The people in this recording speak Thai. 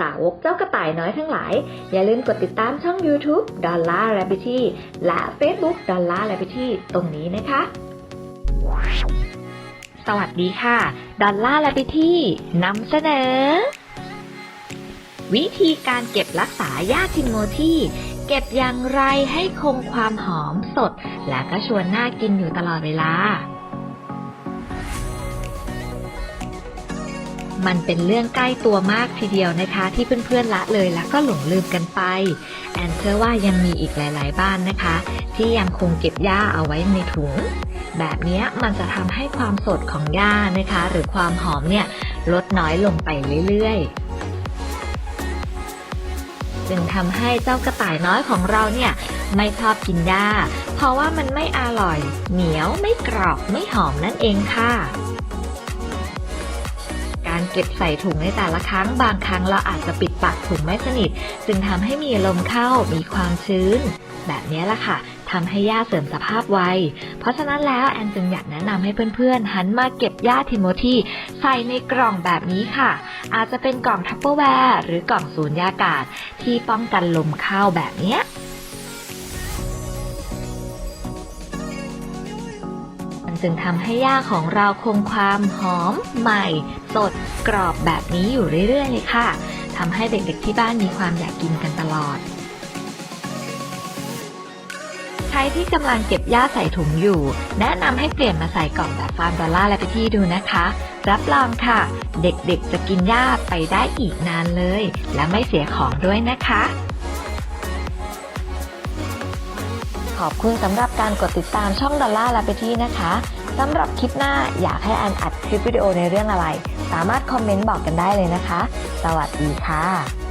สาวกเจ้ากระต่ายน้อยทั้งหลาย อย่าลืมกดติดตามช่อง YouTube ดอลลาร์แรบิทีและ Facebook ดอลลาร์แรบิทีตรงนี้นะคะ สวัสดีค่ะดอลลาร์แรบิทีนำเสนอ วิธีการเก็บรักษาหญ้าทิมโมทีเก็บอย่างไรให้คงความหอมสด และก็ชวนน่ากินอยู่ตลอดเวลา มันเป็นเรื่องใกล้ตัวมากทีเดียวนะคะ ที่เพื่อนๆละเลยแล้วก็หลงลืมกันไป แอนเชื่อว่ายังมีอีกหลาย ๆ บ้านนะคะ ที่ยังคงเก็บหญ้าเอาไว้ในถุง แบบนี้มันจะทำให้ความสดของหญ้านะคะ หรือความหอมเนี่ยลดน้อยลงไปเรื่อยๆจึงทำให้เจ้ากระต่ายน้อยของเราเนี่ยไม่ชอบกินหญ้า เพราะว่ามันไม่อร่อย เหนียวไม่กรอบไม่หอมนั่นเองค่ะ เก็บใส่ถุงในแต่ละครั้ง บางครั้งเราอาจจะปิดปากถุงไม่สนิท จึงทำให้มีลมเข้ามีความชื้น แบบนี้แหละค่ะทำให้หญ้าเสื่อมสภาพไว เพราะฉะนั้นแล้วแอนจึงอยากแนะนำให้เพื่อนๆ หันมาเก็บหญ้าทิโมธีใส่ในกล่องแบบนี้ค่ะ อาจจะเป็นกล่องทัพเปอร์แวร์หรือกล่องสูญญากาศที่ป้องกันลมเข้าแบบเนี้ย จึงทำให้หญ้าของเราคงความหอม ใหม่ สด กรอบแบบนี้อยู่เรื่อยๆเลยค่ะทำให้เด็กๆที่บ้านมีความอยากกินกันตลอด ใครที่กำลังเก็บหญ้าใส่ถุงอยู่ แนะนำให้เปลี่ยนมาใส่กล่องแบบฟาร์มดอลล่าและไปที่ดูนะคะ รับรองค่ะ เด็กๆจะกินหญ้าไปได้อีกนานเลย และไม่เสียของด้วยนะคะ ขอบคุณสำหรับการกดติดตามช่องดอลลาร์ลาไปที่นะคะสำหรับคลิปหน้าอยากให้อันอัดคลิปวิดีโอในเรื่องอะไร สามารถคอมเมนต์บอกกันได้เลยนะคะ สวัสดีค่ะ